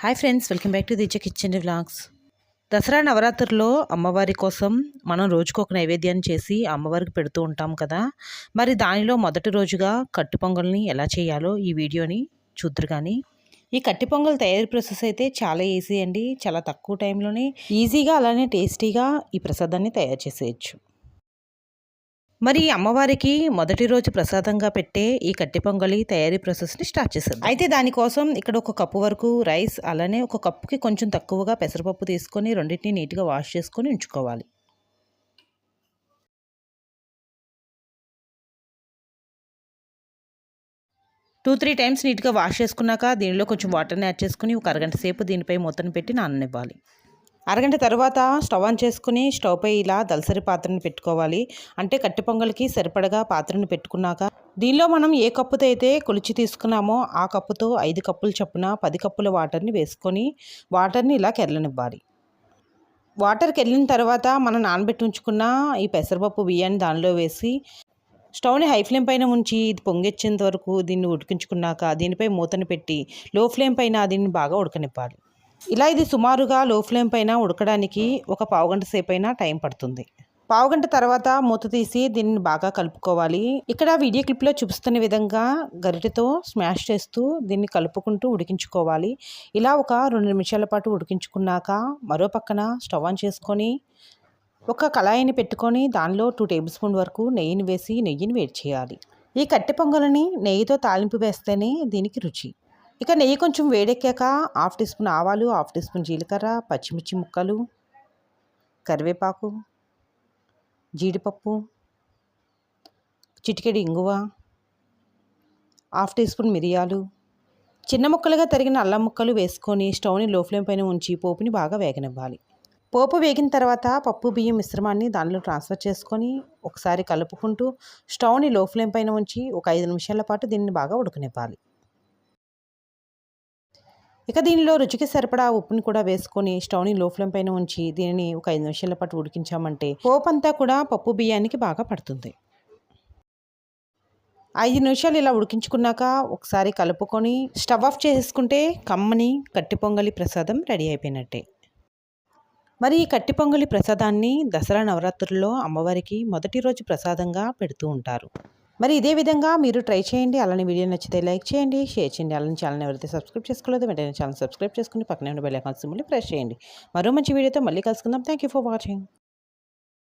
Hi friends welcome back to the kitchen vlogs. Dasara నవరాత్రుల్లో అమ్మవారి కోసం మనం రోజుకు ఒక నైవేద్యాన్ని చేసి అమ్మవారికి పెడుతూ ఉంటాం కదా. మరి దానిలో మొదటి రోజుగా కట్టు పొంగల్ని ఎలా చేయాలో ఈ వీడియోని చూద్దరు కానీ ఈ కట్టి పొంగల్ తయారీ ప్రాసెస్ అయితే చాలా ఈజీ అండి. చాలా తక్కువ టైంలోనే ఈజీగా అలానే టేస్టీగా ఈ ప్రసాదాన్ని తయారు చేసేయచ్చు. మరి అమ్మవారికి మొదటి రోజు ప్రసాదంగా పెట్టే ఈ కట్టి పొంగలి తయారీ ప్రాసెస్ని స్టార్ట్ చేశారు అయితే దానికోసం ఇక్కడ ఒక కప్పు వరకు రైస్ అలానే ఒక కప్పుకి కొంచెం తక్కువగా పెసరపప్పు తీసుకొని రెండింటిని నీట్గా వాష్ చేసుకొని ఉంచుకోవాలి. టూ త్రీ టైమ్స్ నీట్గా వాష్ చేసుకున్నాక దీనిలో కొంచెం వాటర్ని యాడ్ చేసుకుని ఒక అరగంట సేపు దీనిపై మూతను పెట్టి నాననివ్వాలి. అరగంట తర్వాత స్టవ్ ఆన్ చేసుకుని స్టవ్పై ఇలా దలసరి పాత్రను పెట్టుకోవాలి. అంటే కట్టి పొంగల్కి సరిపడగా పాత్రను పెట్టుకున్నాక దీనిలో మనం ఏ కప్పుతో అయితే కొలిచి తీసుకున్నామో ఆ కప్పుతో ఐదు కప్పులు చొప్పున పది కప్పుల వాటర్ని వేసుకొని వాటర్ని ఇలా కెరలనివ్వాలి వాటర్ కెళ్ళిన తర్వాత మనం నానబెట్టి ఉంచుకున్న ఈ పెసరపప్పు బియ్యాన్ని దానిలో వేసి స్టవ్ని హై ఫ్లేమ్ పైన ఉంచి ఇది పొంగెచ్చేంత వరకు దీన్ని ఉడికించుకున్నాక దీనిపై మూతను పెట్టి లో ఫ్లేమ్ పైన దీన్ని బాగా ఉడకనివ్వాలి. ఇలా ఇది సుమారుగా లో ఫ్లేమ్ పైన ఉడకడానికి ఒక పావుగంట సేపు అయినా టైం పడుతుంది. పావుగంట తర్వాత మూత తీసి దీన్ని బాగా కలుపుకోవాలి. ఇక్కడ వీడియో క్లిప్లో చూపిస్తున్న విధంగా గరిటెతో స్మాష్ చేస్తూ దీన్ని కలుపుకుంటూ ఉడికించుకోవాలి. ఇలా ఒక రెండు నిమిషాల పాటు ఉడికించుకున్నాక మరో పక్కన స్టవ్ ఆన్ చేసుకొని ఒక కళాయిని పెట్టుకొని దానిలో టూ టేబుల్ స్పూన్ వరకు నెయ్యిని వేసి నెయ్యిని వేడి చేయాలి. ఈ కట్టె పొంగలని నెయ్యితో తాలింపు వేస్తేనే దీనికి రుచి. ఇక నెయ్యి కొంచెం వేడెక్కాక హాఫ్ టీ స్పూన్ ఆవాలు హాఫ్ టీ స్పూన్ జీలకర్ర పచ్చిమిర్చి ముక్కలు కరివేపాకు జీడిపప్పు చిటికెడి ఇంగువ హాఫ్ టీ స్పూన్ మిరియాలు. చిన్న ముక్కలుగా తరిగిన అల్లం ముక్కలు వేసుకొని స్టవ్ని లో ఫ్లేమ్ పైన ఉంచి పోపుని బాగా వేగనివ్వాలి. పోపు వేగిన తర్వాత పప్పు బియ్యం మిశ్రమాన్ని దానిలో ట్రాన్స్ఫర్ చేసుకొని ఒకసారి కలుపుకుంటూ స్టవ్ని లో ఫ్లేమ్ పైన ఉంచి ఒక ఐదు నిమిషాల పాటు దీన్ని బాగా ఉడకనివ్వాలి. ఇక దీనిలో రుచికి సరిపడా ఉప్పుని కూడా వేసుకొని స్టవ్ని లో ఫ్లేమ్ పైన ఉంచి దీనిని ఒక ఐదు నిమిషాల పాటు ఉడికించామంటే పోపంతా కూడా పప్పు బియ్యానికి బాగా పడుతుంది. ఐదు నిమిషాలు ఇలా ఉడికించుకున్నాక ఒకసారి కలుపుకొని స్టవ్ ఆఫ్ చేసుకుంటే కమ్మని కట్టి పొంగలి ప్రసాదం రెడీ అయిపోయినట్టే. మరి ఈ కట్టి పొంగలి ప్రసాదాన్ని దసరా నవరాత్రుల్లో అమ్మవారికి మొదటి రోజు ప్రసాదంగా పెడుతూ ఉంటారు. మరి ఇదే విధంగా మీరు ట్రై చేయండి. అలానే వీడియో నచ్చితే లైక్ చేయండి. షేర్ చేయండి. అలానే ఛానల్ ఎవరైతే సబ్స్క్రైబ్ చేసుకోలేదో వెంటనే ఛానల్ సబ్స్క్రైబ్ చేసుకుని పక్కనే ఉన్న బెల్ ఐకాన్ సింబల్ని ప్రెస్ చేయండి. మరో మంచి వీడియోతో మళ్ళీ కలుసుకుందాం. Thank you for watching.